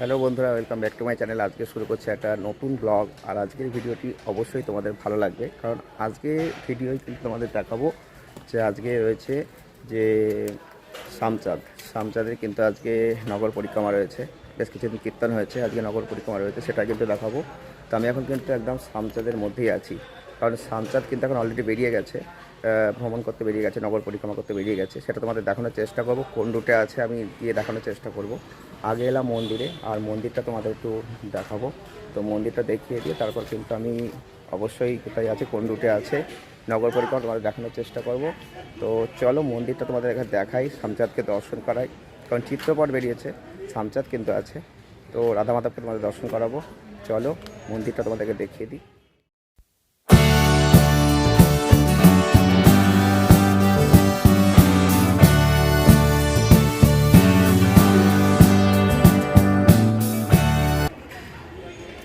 Hello বন্ধুরা, welcome back to my channel. আজকে শুরু করছি একটা নতুন ব্লগ। আর আজকের ভিডিওটি অবশ্যই তোমাদের ভালো লাগবে। কারণ আজকে ভিডিওই কিন্তু তোমাদের দেখাবো যে আজকে রয়েছে যে সামচাঁদ। সামচাঁদের কিন্তু আজকে নগর পরিক্রমা রয়েছে। বেশ কিছুদিন কীর্তন হয়েছে, আজকে নগর পরিক্রমা রয়েছে, সেটা কিন্তু দেখাবো। তো আমি এখন কিন্তু একদম সামচাঁদের মধ্যেই আছি। কারণ সামচাঁদ কিন্তু এখন অলরেডি বেরিয়ে গেছে ভ্রমণ করতে বেরিয়ে গেছে, নগর পরিক্রমা করতে বেরিয়ে গেছে। সেটা তোমাদের দেখানোর চেষ্টা করব। কোন রুটে আছে আমি গিয়ে দেখানোর চেষ্টা করব। আগে এলাম মন্দিরে, আর মন্দিরটা তোমাদের একটু দেখাবো। তো মন্দিরটা দেখিয়ে দিয়ে তারপর কিন্তু আমি অবশ্যই কোথায় আছে, কোন রুটে আছে, নগর পরিক্রমা তোমাদের দেখানোর চেষ্টা করব। তো চলো মন্দিরটা তোমাদের এখানে দেখাই সামচাঁদকে দর্শন করাই। কারণ চিত্রপট বেরিয়েছে সামচাঁদ কিন্তু আছে। তো রাধা মাধবকে তোমাদের দর্শন করাবো। চলো মন্দিরটা তোমাদেরকে দেখিয়ে দিই।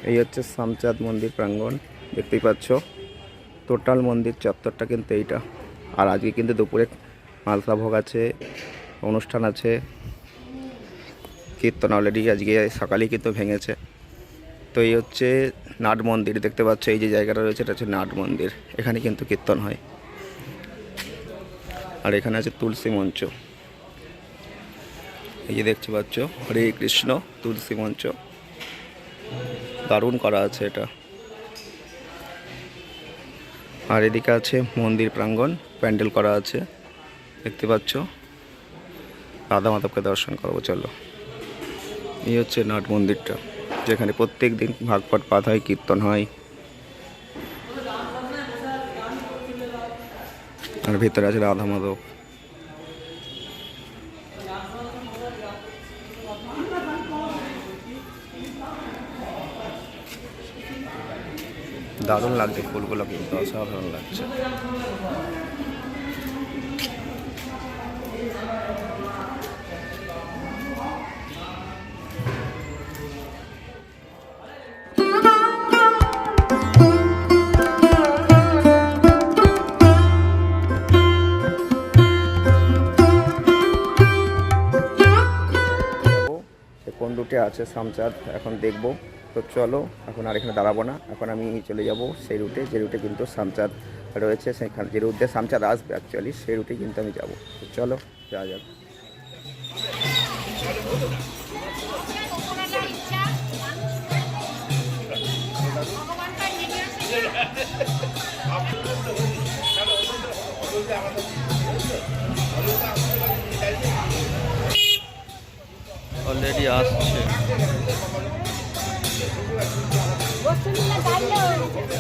এই হচ্ছে সামচাঁদ মন্দির প্রাঙ্গণ, দেখতেই পাচ্ছ। টোটাল মন্দির চত্বরটা কিন্তু এইটা। আর আজকে কিন্তু দুপুরে মালসা ভোগ আছে, অনুষ্ঠান আছে। কীর্তন অলরেডি আজকে সকালেই কিন্তু ভেঙেছে। তো এই হচ্ছে নাট মন্দির, দেখতে পাচ্ছ এই যে জায়গাটা রয়েছে, এটা হচ্ছে নাট মন্দির। এখানে কিন্তু কীর্তন হয়। আর এখানে আছে তুলসী মঞ্চ। এই যে দেখতে পাচ্ছ, হরে কৃষ্ণ, তুলসী মঞ্চ। দারুণ করা আছে এটা। আর এদিকে আছে মন্দির প্রাঙ্গণ, প্যান্ডেল করা আছে, দেখতে পাচ্ছ। রাধা মাধবকে দর্শন করব, চলো। এই হচ্ছে নাট মন্দিরটা, যেখানে প্রত্যেক দিন ভাগবত পাঠ হয়, কীর্তন হয়। আর ভেতরে আছে রাধা মাধব। দারুণ লাগছে ফুলগুলো কিন্তু অসাধারণ লাগছে। কোন রুটে আছে সামচাঁদ এখন দেখব। তো চলো, এখন আর এখানে দাঁড়াবো না। এখন আমি চলে যাব সেই রুটে, যে রুটে কিন্তু সামচাঁদ রয়েছে, সেখানে যে রুটে সামচাঁদ আসবে অ্যাকচুয়ালি সেই রুটে কিন্তু আমি যাব। তো চলো, যাওয়া যাক। অলরেডি আসছে। 我是你的战友。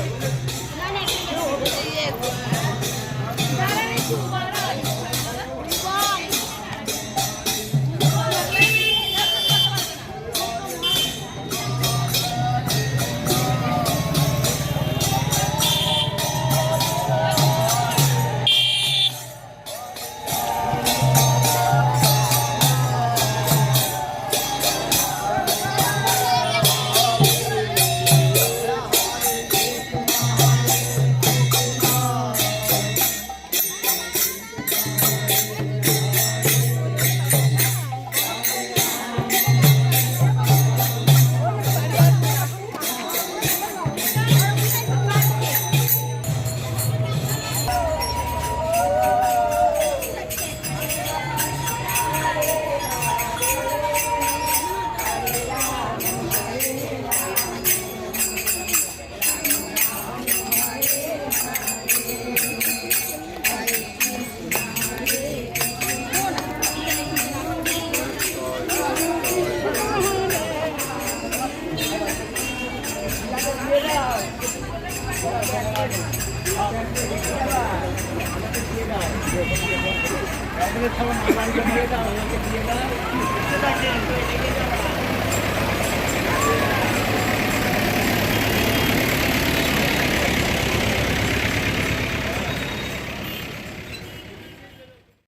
那个他们拿完就拿到了，那个别的，那些都已经到。